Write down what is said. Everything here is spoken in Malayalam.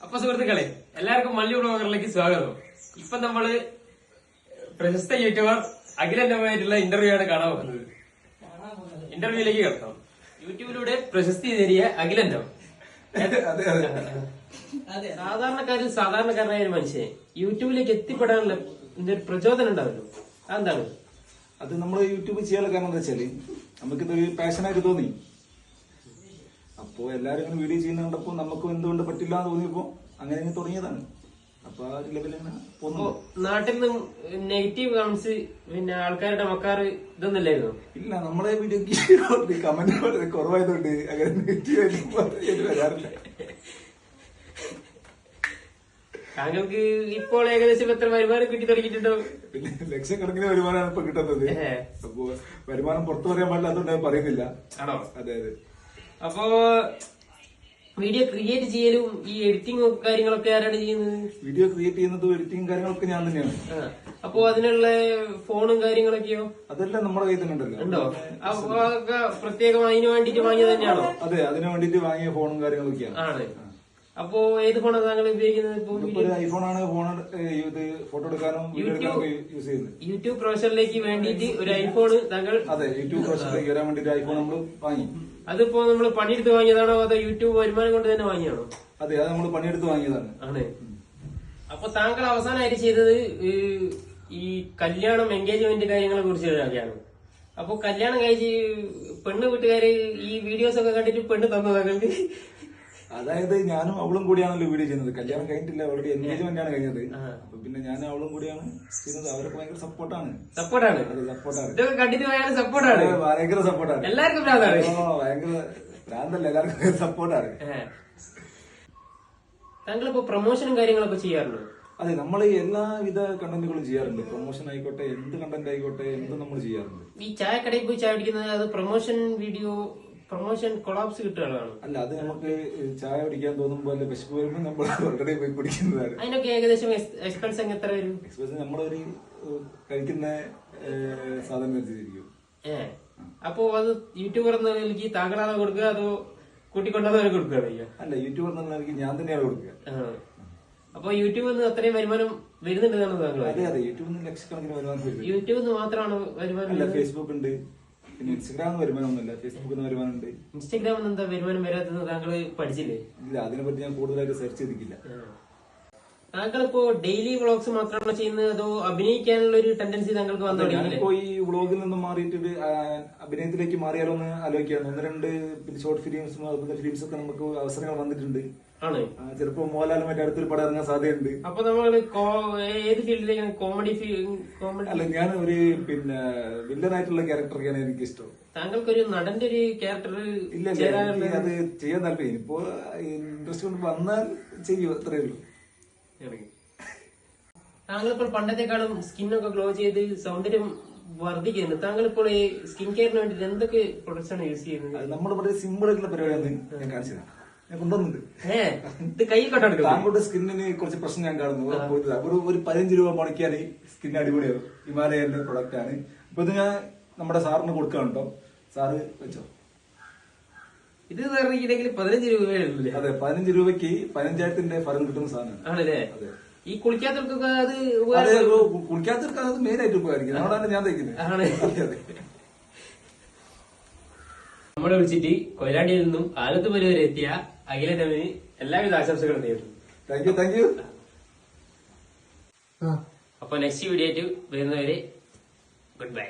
അപ്പൊ സുഹൃത്തുക്കളെ എല്ലാവർക്കും മല്ലി ബ്ലോഗറിലേക്ക് സ്വാഗതം. ഇപ്പൊ നമ്മൾ പ്രശസ്ത യൂട്യൂബർ അഖിലന്റമായിട്ടുള്ള ഇന്റർവ്യൂ ആണ് കാണാൻ പോകുന്നത്. ഇന്റർവ്യൂയിലേക്ക് കിടക്കാം. യൂട്യൂബിലൂടെ പ്രശസ്തി നേടിയ അഖിലന്റം സാധാരണക്കാരിൽ സാധാരണക്കാരനായ ഒരു മനുഷ്യൻ യൂട്യൂബിലേക്ക് എത്തിപ്പെടാനുള്ള ഒരു പ്രചോദനം ഉണ്ടാവല്ലോ. അതെന്താണ്? അത് നമ്മൾ യൂട്യൂബ് ചെയ്യാനുള്ള കാരണം എന്താ വെച്ചാൽ നമുക്കിതൊരു പാഷനായിട്ട് തോന്നി. അപ്പോ എല്ലാവരും ഇങ്ങനെ വീഡിയോ ചെയ്യുന്ന കണ്ടപ്പോ നമുക്കും എന്തുകൊണ്ട് പറ്റില്ല എന്ന് തോന്നിയപ്പോ അങ്ങനെ അങ്ങ് തുടങ്ങിയതാണ്. അപ്പൊ ആ ഒരു ലെവലിൽ അങ്ങനെ നാട്ടിൽ നിന്നും നെഗറ്റീവ് കമന്റ്സ് പിന്നെ ആൾക്കാരുടെ മക്കാറ് ഇതൊന്നല്ലായിരുന്നു ഇല്ല നമ്മളെ വീഡിയോക്ക് കമന്റ് വളരെ കുറവായതുകൊണ്ട് അങ്ങനെ നെഗറ്റീവ് ആയിട്ട് വരാറില്ല. താങ്കൾക്ക് ഇപ്പോൾ ഏകദേശം എത്ര വരുമാനം കിട്ടി തുടങ്ങിയിട്ടുണ്ടോ? പിന്നെ ലക്ഷക്കണക്കിന് വരുമാനമാണ് ഇപ്പൊ കിട്ടുന്നത്. അപ്പോ വരുമാനം പുറത്തു പറയാൻ പാടില്ല അതുകൊണ്ട് ഞാൻ പറയുന്നില്ല. ആണോ? അതെ അതെ. അപ്പോ വീഡിയോ ക്രിയേറ്റ് ചെയ്യലും ഈ എഡിറ്റിംഗ് കാര്യങ്ങളൊക്കെ ആരാണ് ചെയ്യുന്നത്? വീഡിയോ ക്രിയേറ്റ് ചെയ്യുന്നതും എഡിറ്റിംഗ് കാര്യങ്ങളൊക്കെ ഞാൻ തന്നെയാണ്. അപ്പോ അതിനുള്ള ഫോണും കാര്യങ്ങളൊക്കെയോ? അതെല്ലാം നമ്മുടെ കയ്യിൽ തന്നെ ഉണ്ടല്ലോ. ഉണ്ടോ? അപ്പൊ പ്രത്യേകം അതിന് വേണ്ടിട്ട് വാങ്ങിയത് തന്നെയാണോ? അതെ അതിനു വേണ്ടിട്ട് വാങ്ങിയ ഫോണും കാര്യങ്ങളൊക്കെയാണ്. ആണ്. അപ്പോ ഏത് ഫോണാണ് താങ്കൾ ഉപയോഗിക്കുന്നത് ഇപ്പൊ ഒരു ഐഫോൺ ആണ് ഫോൺ ഇത് ഫോട്ടോ എടുക്കാനും വീഡിയോ എടുക്കാനൊക്കെ യൂസ് ചെയ്യുന്നത്. യൂട്യൂബ് പ്രൊഫഷനിലേക്ക് വേണ്ടിയിട്ട് ഒരു ഐഫോൺ താങ്കൾ അതെ യൂട്യൂബ് പ്രൊഫഷനിലേക്ക് വരാൻ വേണ്ടിട്ട് ഐഫോൺ നമ്മൾ വാങ്ങി. അതിപ്പോ നമ്മൾ പണിയെടുത്ത് വാങ്ങിയതാണോ അതോ യൂട്യൂബ് വരുമാനം കൊണ്ട് തന്നെ വാങ്ങിയാണോ അതെ അത് നമ്മൾ പണിയെടുത്ത് വാങ്ങിയതാണ്. ആണ്. അപ്പൊ താങ്കൾ അവസാനമായിട്ട് ചെയ്തത് ഈ കല്യാണം എൻഗേജ്മെന്റ് കാര്യങ്ങളെ കുറിച്ച് കുറിച്ചാണ് അപ്പൊ കല്യാണം കഴിച്ച് പെണ്ണ് വീട്ടുകാര് ഈ വീഡിയോസ് ഒക്കെ കണ്ടിട്ട് പെണ്ണ് തന്നു താങ്കൾക്ക്? അതായത് ഞാനും അവളും കൂടിയാണല്ലോ വീഡിയോ ചെയ്യുന്നത്. കല്യാണം കഴിഞ്ഞിട്ടില്ല അവളുടെ എൻഗേജ്മെന്റ് ആണ് കഴിഞ്ഞത്. അപ്പൊ പിന്നെ ഞാനും അവളും കൂടിയാണ് ചെയ്യുന്നത്. അവരൊക്കെ ഭയങ്കര സപ്പോർട്ടാണ് സപ്പോർട്ടാണ് സപ്പോർട്ടാണ് സപ്പോർട്ടാണ് ഭയങ്കര സപ്പോർട്ടാണ് എല്ലാവർക്കും ഭയങ്കര ഭ്രാന്തല്ല എല്ലാവർക്കും സപ്പോർട്ടാണ്. താങ്കളിപ്പോ പ്രൊമോഷനും കാര്യങ്ങളൊക്കെ ചെയ്യാറുണ്ടോ? അതെ നമ്മൾ എല്ലാവിധ കണ്ടന്റുകളും ചെയ്യാറുണ്ട്. പ്രൊമോഷൻ ആയിക്കോട്ടെ എന്ത് കണ്ടന്റ് ആയിക്കോട്ടെ എന്ത് നമ്മൾ ചെയ്യാറുണ്ട്. ഈ ചായക്കടയിൽ പോയി ചായ കുടിക്കുന്നത് അത് പ്രൊമോഷൻ വീഡിയോ പ്രൊമോഷൻ കൊളാപ്സ് കിട്ടുകയാണ്. അല്ല അത് നമുക്ക് ചായ കുടിക്കാൻ തോന്നുമ്പോൾ അല്ലെ വിശപ്പ് വരുമ്പോൾ നമ്മൾ ഓൾറെഡി പോയി കുടിക്കുന്നതാണ് അതിനൊക്കെ ഏകദേശം എക്സ്പെൻസ് അങ്ങ് എത്ര വരും? എക്സ്പെൻസ് നമ്മളൊരു കഴിക്കുന്ന സാധനം വെച്ചിരിക്കും. ഏ അപ്പോ അത് യൂട്യൂബർ എന്ന നിലയ്ക്ക് താങ്കളാണ് കൊടുക്കുക അതോ കൂട്ടിക്കൊണ്ടവരെ കൊടുക്കുകയാണ് ചെയ്യുക അല്ല യൂട്യൂബർ എന്ന നിലയ്ക്ക് ഞാൻ തന്നെയാണ് കൊടുക്കുക. അപ്പൊ യൂട്യൂബിൽ നിന്ന് അത്രയും വരുമാനം വരുന്നുണ്ടെന്നാണ് താങ്കൾ അതെ അതെ യൂട്യൂബിൽ നിന്ന് ലക്ഷക്കണക്കിന് വരുമാനം വരും യൂട്യൂബിൽ നിന്ന് മാത്രമാണ് വരുമാനം ഫേസ്ബുക്ക് ഉണ്ട്. പിന്നെ ഇൻസ്റ്റഗ്രാമിൽ വരുമാനമൊന്നുമില്ല. ഫേസ്ബുക്കിൽ നിന്ന് വരുമാനമുണ്ട്. ഇൻസ്റ്റാഗ്രാമിൽ എന്താ വരുമാനം വരാത്തത് താങ്കൾ പഠിച്ചില്ലേ? ഇല്ല അതിനെപ്പറ്റി ഞാൻ കൂടുതലായിട്ട് സെർച്ച് ചെയ്തിട്ടില്ല. താങ്കളിപ്പോ ഡെയിലി വ്ളോഗ്സ് മാത്രമാണ് ചെയ്യുന്നത്? അതോ അഭിനയിക്കാനുള്ള ഒരു ടെൻഡൻസി താങ്കൾക്ക് വന്നു തുടങ്ങിയില്ലേ? ഞാനിപ്പോ ഈ വ്ളോഗിൽ നിന്ന് മാറിയിട്ട് ഒരു, ആ, അഭിനയത്തിലേക്ക് മാറിയാലോ എന്ന് ആലോചിക്കുകയാണ്. ഒന്ന് രണ്ട് ഷോർട്ട് ഫിലിംസും അതുപോലെ ഫിലിംസ് ഒക്കെ നമുക്ക് അവസരങ്ങൾ വന്നിട്ടുണ്ട്. ആണ്. ആ, ചിലപ്പോ മോഹൻലാലും മറ്റേ അടുത്തൊരു പടം ഇറങ്ങാൻ സാധ്യതയുണ്ട്. അപ്പൊ നമ്മൾ ഏത് ഫീൽഡിലേക്കാണ്? കോമഡി കോമഡി അല്ല ഞാൻ ഒരു പിന്നെ വില്ലൻ വില്ലനായിട്ടുള്ള ക്യാരക്ടറൊക്കെയാണ് എനിക്ക് ഇഷ്ടം താങ്കൾക്കൊരു നടന്റെ ഒരു ക്യാരക്ടർ ഇല്ല അത് ചെയ്യാൻ താല്പര്യം ഇപ്പോ ഇൻട്രസ്റ്റ് കൊണ്ട് വന്നാൽ ചെയ്യൂ അത്രേ ഉള്ളൂ. താങ്കളിപ്പോൾ പണ്ടത്തെക്കാളും സ്കിന്നൊക്കെ ഗ്ലോ ചെയ്ത് സൗന്ദര്യം വർദ്ധിക്കുന്നുണ്ട് താങ്കളിപ്പോൾ ഈ സ്കിൻ കെയറിന് വേണ്ടി എന്തൊക്കെ പ്രൊഡക്ട്സ് ആണ് യൂസ് ചെയ്യുന്നത്? അത് നമ്മൾ വളരെ സിമ്പിൾ ആയിട്ടുള്ള പരിപാടിയാണ് ഞാൻ കാണിച്ചത് ഞാൻ കൊണ്ടുവന്നുണ്ട് ഇത് താങ്കളുടെ സ്കിന്നിന് കുറച്ച് പ്രശ്നം ഞാൻ കാണുന്നു. ഒരു ഒരു പതിനഞ്ച് രൂപ മുടക്കിയാൽ സ്കിൻ അടിപൊളിയാവും. ഹിമാലയന്റെ പ്രൊഡക്റ്റ് ആണ്. ഇപ്പൊ ഇത് ഞാൻ നമ്മുടെ സാറിന് കൊടുക്കാൻ കേട്ടോ സാറ് വെച്ചോ. ഇത് പറഞ്ഞിട്ടുണ്ടെങ്കിൽ പതിനഞ്ച് രൂപയല്ലേ അതെ പതിനഞ്ച് രൂപയ്ക്ക് പതിനഞ്ചായിരത്തിന്റെ ഫലം കിട്ടുന്ന സാധനം ആണല്ലേ? അതെ. ഈ കുളിക്കാത്തവർക്കൊക്കെ അത് കുളിക്കാത്തവർക്ക് അത് മെയിൻ ആയിട്ട് ഉപകാരിക്കും. അതുകൊണ്ടാണ് ഞാൻ തയ്ക്കുന്നത്. നമ്മളെ വിളിച്ചിട്ട് കൊയിലാണ്ടിയിൽ നിന്നും ആലത്തുപുര വരെ എത്തിയ അഖിലരമന് എല്ലാവിധ ആശംസകളും നേരിടും താങ്ക് യു താങ്ക് യു അപ്പൊ നെക്സ്റ്റ് വീഡിയോ ആയിട്ട് വരുന്നവരെ ഗുഡ് ബൈ